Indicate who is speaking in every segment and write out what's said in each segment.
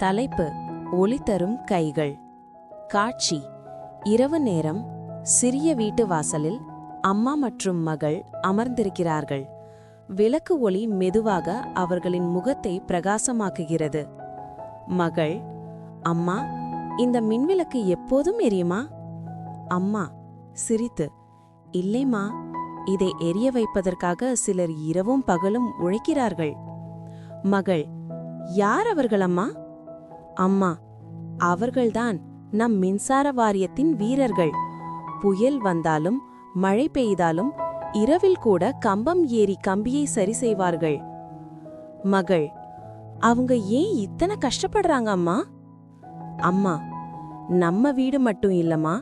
Speaker 1: தலைப்பு ஒளி தரும் கைகள். காட்சி. இரவு நேரம் சிறிய வீட்டு வாசலில் அம்மா மற்றும் மகள் அமர்ந்திருக்கிறார்கள். விளக்கு ஒளி மெதுவாக அவர்களின் முகத்தை பிரகாசமாக்குகிறது. மகள் அம்மா இந்த மின்விளக்கு எப்போதும் எரியுமா? அம்மா சிரித்து இல்லைம்மா இதை எரிய வைப்பதற்காக சிலர் இரவும் பகலும் உழைக்கிறார்கள். மகள் யார் அவர்கள் அம்மா? அம்மா அவர்கள்தான் நம் மின்சார வாரியத்தின் வீரர்கள். புயல் வந்தாலும் மழை பெய்தாலும் இரவில் கூட கம்பம் ஏறி கம்பியை சரி செய்வார்கள். மகள் அவங்க ஏன் இத்தனை கஷ்டப்படுறாங்க அம்மா? அம்மா நம்ம வீடு மட்டும் இல்லம்மா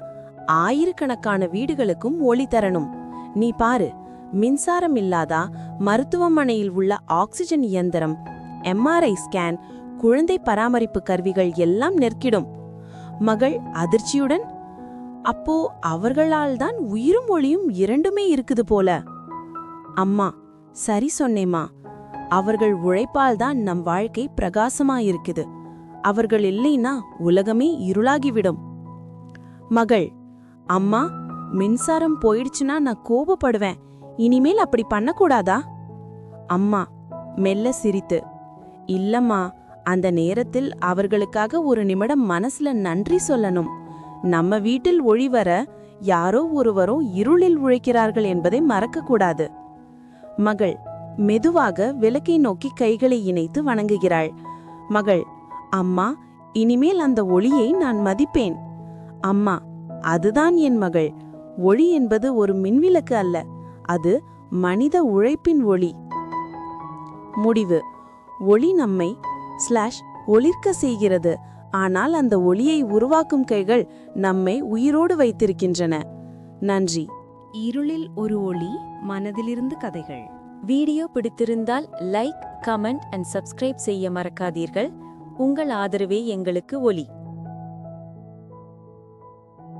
Speaker 1: ஆயிரக்கணக்கான வீடுகளுக்கும் ஒளி தரணும். நீ பாரு மின்சாரம் இல்லாதா மருத்துவமனையில் உள்ள ஆக்சிஜன் இயந்திரம் எம்ஆர்ஐ ஸ்கேன் குழந்தை பராமரிப்பு கருவிகள் எல்லாம் நிற்கிடும் மகள் அதிர்ச்சியுடன் அப்போ அவர்களால் தான் உயிரும் ஒளியும் இரண்டுமே இருக்குது போல. அம்மா சரி சொன்னேம்மா. அவர்கள் உழைப்பால் தான் நம் வாழ்க்கை பிரகாசமா இருக்குது. அவர்கள் இல்லைன்னா உலகமே இருளாகிவிடும். மகள் அம்மா மின்சாரம் போயிடுச்சுன்னா நான் கோபப்படுவேன். இனிமேல் அப்படி பண்ணக்கூடாதா? அம்மா மெல்ல சிரித்து இல்லம்மா அந்த நேரத்தில் அவர்களுக்காக ஒரு நிமிடம் மனசுல நன்றி சொல்லணும். நம்ம வீட்டில் ஒளி வர யாரோ ஒருவரும் இருளில் உழைக்கிறார்கள் என்பதை மறக்கக்கூடாது. மகள் மெதுவாக விளக்கை நோக்கி கைகளை இணைத்து வணங்குகிறாள். மகள் அம்மா இனிமேல் அந்த ஒளியை நான் மதிப்பேன். அம்மா அதுதான் என் மகள். ஒளி என்பது ஒரு மின்விளக்கு அல்ல. அது மனித உழைப்பின் ஒளி. முடிவு. ஒளி நம்மை ஸ்லாஷ் ஒளிர்க்க செய்கிறது. ஆனால் அந்த ஒளியை உருவாக்கும் கைகள் நம்மை உயிரோடு வைத்திருக்கின்றன. நன்றி.
Speaker 2: இருளில் ஒரு ஒளி மனதிலிருந்து கதைகள்.
Speaker 1: வீடியோ பிடித்திருந்தால் லைக் கமெண்ட் அண்ட் சப்ஸ்கிரைப் செய்ய மறக்காதீர்கள். உங்கள் ஆதரவே எங்களுக்கு ஒளி.